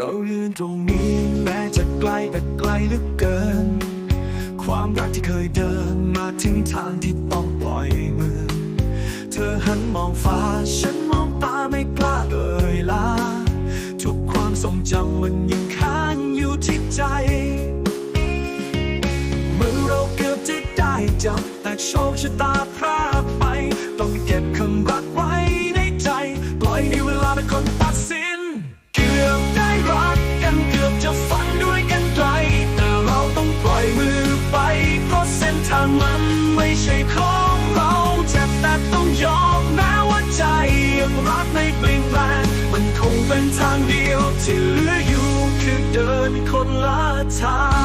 เรายืนตรงนี้แม้จะไกลแต่ไกลเหลือเกิน ความรักที่เคยเดินมาถึงทางที่ต้องปล่อยมือ เธอหันมองฟ้าฉันมองตาไม่กล้าเอ่ยลา ทุกความทรงจำมันยังค้างอยู่ที่ใจเมื่อเราเกือบจะได้จับแต่โชคชะตาพรากไป ต้องเก็บคำรัก ไม่ใช่ของเราเจ็บแต่ต้องยอมแม้ว่าใจยังรักไม่เปลี่ยนแปลงมันคงเป็นทางเดียวที่เหลืออยู่คือเดินคนละทาง